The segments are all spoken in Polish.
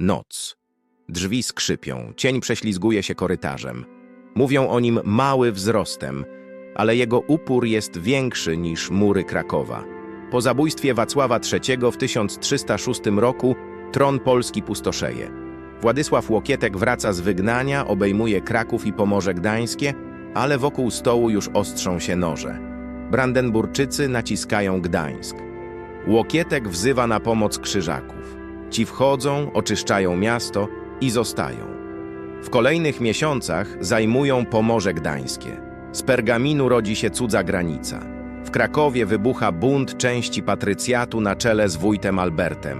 Noc. Drzwi skrzypią, cień prześlizguje się korytarzem. Mówią o nim mały wzrostem, ale jego upór jest większy niż mury Krakowa. Po zabójstwie Wacława III w 1306 roku tron polski pustoszeje. Władysław Łokietek wraca z wygnania, obejmuje Kraków i Pomorze Gdańskie, ale wokół stołu już ostrzą się noże. Brandenburczycy naciskają Gdańsk. Łokietek wzywa na pomoc krzyżaków. Ci wchodzą, oczyszczają miasto i zostają. W kolejnych miesiącach zajmują Pomorze Gdańskie. Z pergaminu rodzi się cudza granica. W Krakowie wybucha bunt części patrycjatu na czele z wójtem Albertem.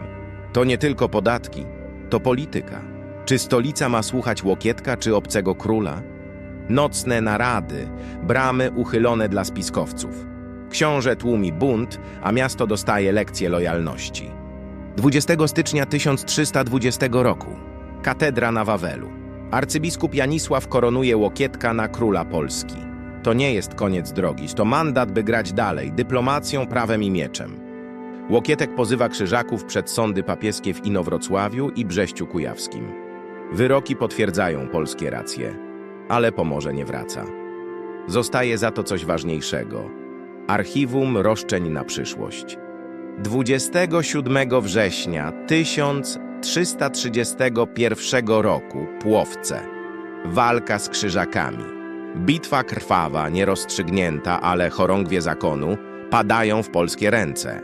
To nie tylko podatki, to polityka. Czy stolica ma słuchać Łokietka czy obcego króla? Nocne narady, bramy uchylone dla spiskowców. Książę tłumi bunt, a miasto dostaje lekcję lojalności. 20 stycznia 1320 roku. Katedra na Wawelu. Arcybiskup Janisław koronuje Łokietka na króla Polski. To nie jest koniec drogi, to mandat, by grać dalej, dyplomacją, prawem i mieczem. Łokietek pozywa krzyżaków przed sądy papieskie w Inowrocławiu i Brześciu Kujawskim. Wyroki potwierdzają polskie racje, ale Pomorze nie wraca. Zostaje za to coś ważniejszego. Archiwum roszczeń na przyszłość. 27 września 1331 roku Płowce. Walka z krzyżakami. Bitwa krwawa, nierozstrzygnięta, ale chorągwie zakonu padają w polskie ręce.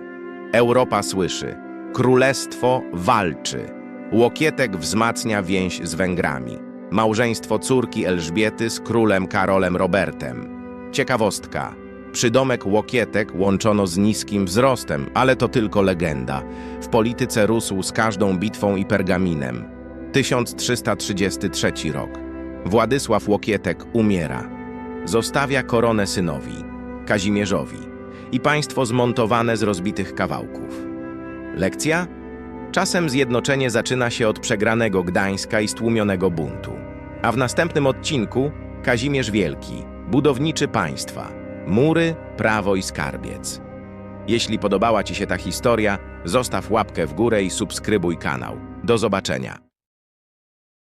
Europa słyszy. Królestwo walczy. Łokietek wzmacnia więź z Węgrami. Małżeństwo córki Elżbiety z królem Karolem Robertem. Ciekawostka. Przydomek Łokietek łączono z niskim wzrostem, ale to tylko legenda. W polityce rósł z każdą bitwą i pergaminem. 1333 rok. Władysław Łokietek umiera. Zostawia koronę synowi, Kazimierzowi, i państwo zmontowane z rozbitych kawałków. Lekcja? Czasem zjednoczenie zaczyna się od przegranego Gdańska i stłumionego buntu. A w następnym odcinku Kazimierz Wielki, budowniczy państwa, mury, prawo i skarbiec. Jeśli podobała Ci się ta historia, zostaw łapkę w górę i subskrybuj kanał. Do zobaczenia.